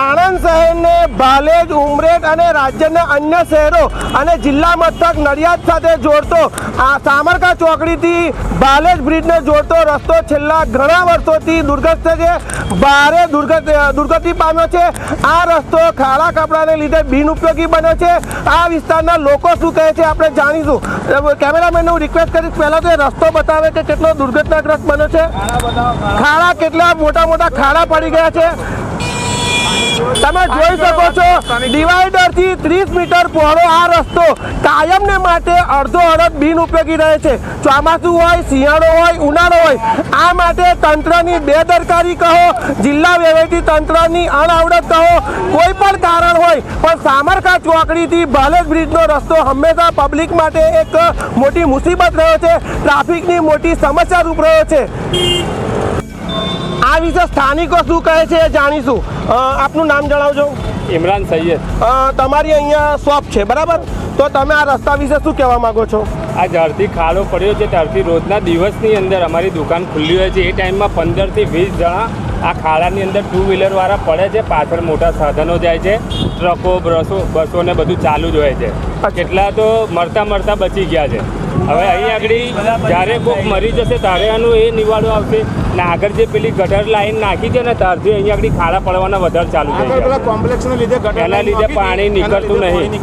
આણંદ શહેરને ભાલેજ ઉમરેઠ અને રાજ્યના અન્ય શહેરો અને જિલ્લા મથક નડિયાદ સાથે જોડતો, આ સામરકા ચોકડીથી ભાલેજ બ્રિજને જોડતો રસ્તો છેલ્લા ઘણા વર્ષોથી દુર્ગસ્થ છે. ભારે દુર્ગત, દુર્ગતિ પામ્યો છે. આ રસ્તો ખાડા કપડાને લીધે બિનઉપયોગી બન્યો છે. આ વિસ્તારના લોકો શું કહે છે આપણે જાણીશું. કેમેરામેનને હું રિક્વેસ્ટ કરીશ, પહેલાં તો રસ્તો બતાવે કે કેટલો દુર્ઘટનાગ્રસ્ત બન્યો છે. ખાડા કેટલા મોટા મોટા ખાડા પડી ગયા છે. તમે જોઈ શકો છો ડિવાઈડરથી ત્રીસ મીટર પહોળો આ રસ્તો કાયમને માટે અડધો અડધ બિન ઉપયોગી રહે છે. ચોમાસું હોય, શિયાળો હોય, ઉનાળો હોય, આ માટે તંત્રની બેદરકારી કહો, જિલ્લા વહીવટી તંત્રની અણઆવડત કહો, કોઈ પણ કારણ હોય, પણ સામરકા ચોકડીથી ભાલેજ બ્રિજનો રસ્તો હંમેશા પબ્લિક માટે એક મોટી મુસીબત રહ્યો છે, ટ્રાફિકની મોટી સમસ્યા રૂપ રહ્યો છે. આ વિશે સ્થાનિકો શું કહે છે એ જાણીશું. આપનું નામ જણાવજો. ઇમરાન સૈયદ. તમારી અહીંયા શોપ છે બરાબર? તો તમે આ રસ્તા વિશે શું કહેવા માંગો છો? આ જ્યારથી ખાડો પડ્યો છે ત્યારથી રોજના દિવસની અંદર અમારી દુકાન ખુલ્લી હોય છે. એ ટાઈમમાં પંદરથી વીસ જણા આ ખાડાની અંદર ટુ વ્હીલરવાળા પડે છે. પાછળ મોટા સાધનો જાય છે ટ્રકો બસો બસો ને બધું ચાલુ જ હોય છે. કેટલા તો મરતા મરતા બચી ગયા છે. હવે અહીં આગળ જ્યારે કોઈક મરી જશે ત્યારે આનું એ નિવાડો આવશે. ને આગળ જે પેલી ગટર લાઈન નાખી છે ને ત્યારથી અહીં આગળ ખાડા પડવાના વધારે ચાલુ થઈ પેલા ગયા કોમ્પ્લેક્સને લીધે ગટર એના લીધે પાણી નીકળતું નહીં.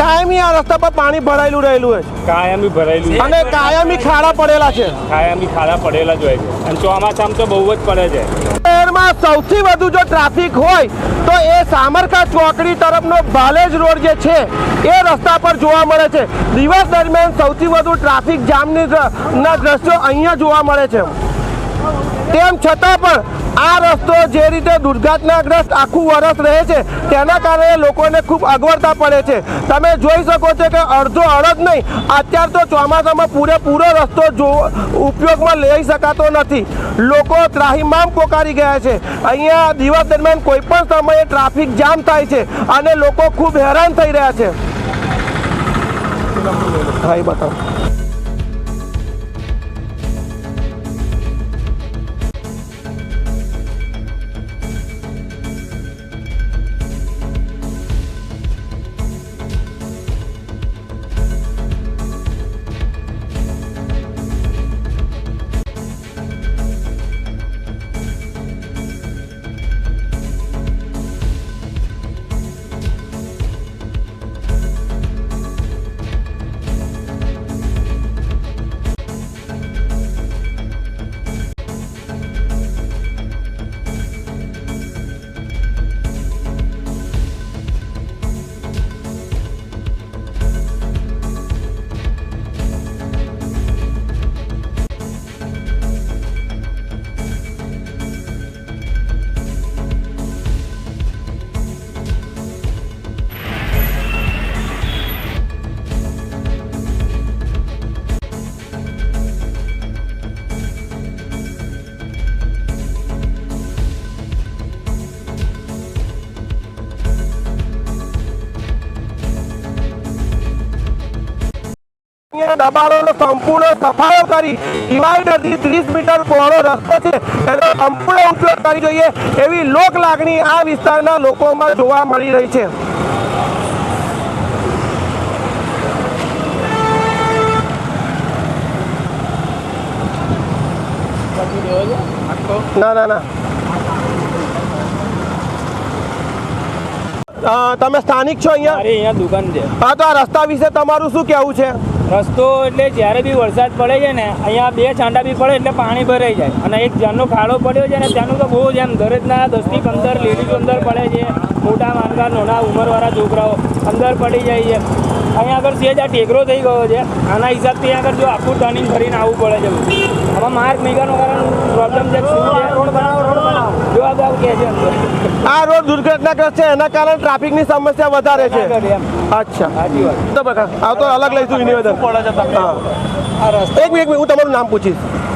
કાયમી આ રસ્તા પર પાણી ભરાયેલું રહેલું હોય છે કાયમી ભરાયેલું. અને કાયમી ખાડા પડેલા છે. કાયમી ખાડા પડેલા જ હોય છે. અને ચોમાસામાં તો બહુ જ પડે છે. શહેરમાં સૌથી વધુ જો ટ્રાફિક હોય, તો એ સામરકા ચોકડી તરફનો ભાલેજ રોડ જે છે, એ રસ્તા પર જોવા મળે છે. દિવસ દરમિયાન સૌથી વધુ ટ્રાફિક જામની દ્રશ્યો અહીંયા જોવા મળે છે. તેમ છતાં પણ આ રસ્તો જે રીતે દુર્ઘટનાગ્રસ્ત આખું વરસ રહે છે, તેના કારણે લોકોને ખૂબ અગવડતા પડે છે. તમે જોઈ શકો છો કે અડધો અડધ નહીં, અત્યાર તો ચોમાસામાં પૂરેપૂરો રસ્તો જો ઉપયોગમાં લઈ શકાતો નથી. લોકો ત્રાહિમામ પોકારી ગયા છે. અહીંયા દિવસ દરમિયાન કોઈ પણ સમયે ટ્રાફિક જામ થાય છે અને લોકો ખૂબ હેરાન થઈ રહ્યા છે. હા એ બતાવો. દબાણોનો સંપૂર્ણ સફાયો કરી ડિવાઈડરથી ત્રીસ મીટર પહોળો રસ્તો છે. એનો સંપૂર્ણ ઉપયોગ કરી જોઈએ એવી લોક લાગણી આ વિસ્તારના લોકોમાં જોવા મળી રહી છે. ના ના ના. તમે સ્થાનિક છો અહીંયા? અહીંયા દુકાન છે. હા તો આ રસ્તા વિશે તમારું શું કહેવું છે? રસ્તો એટલે જ્યારે બી વરસાદ પડે છે ને અહીંયા બે છાંટા બી પડે એટલે પાણી ભરાઈ જાય. અને એક જાનનો ખાડો પડ્યો છે ને ત્યાંનું તો બહુ જ એમ દરેકના દસથી પંદર લેડીઝો અંદર પડે છે. મોટા માનકા નાના ઉંમરવાળા છોકરાઓ અંદર પડી જાય છે. અહીંયા આગળ સેજ આ ટેકરો થઈ ગયો છે. આના હિસાબથી અહીંયા આગળ જો આખું ટર્નિંગ કરીને આવવું પડે છે આમાં માર્ક મેગાનો કારણ પ્રોબ્લેમ છે જો આ કહે છે અંદર. આ રોડ દુર્ઘટનાગ્રસ્ત છે. એના કારણે ટ્રાફિકની સમસ્યા વધારે છે. ના અચ્છા. તો બકા તો અલગ લઈશું નિવેદન. એક એક મિનિટ હું તમારું નામ પૂછીશ.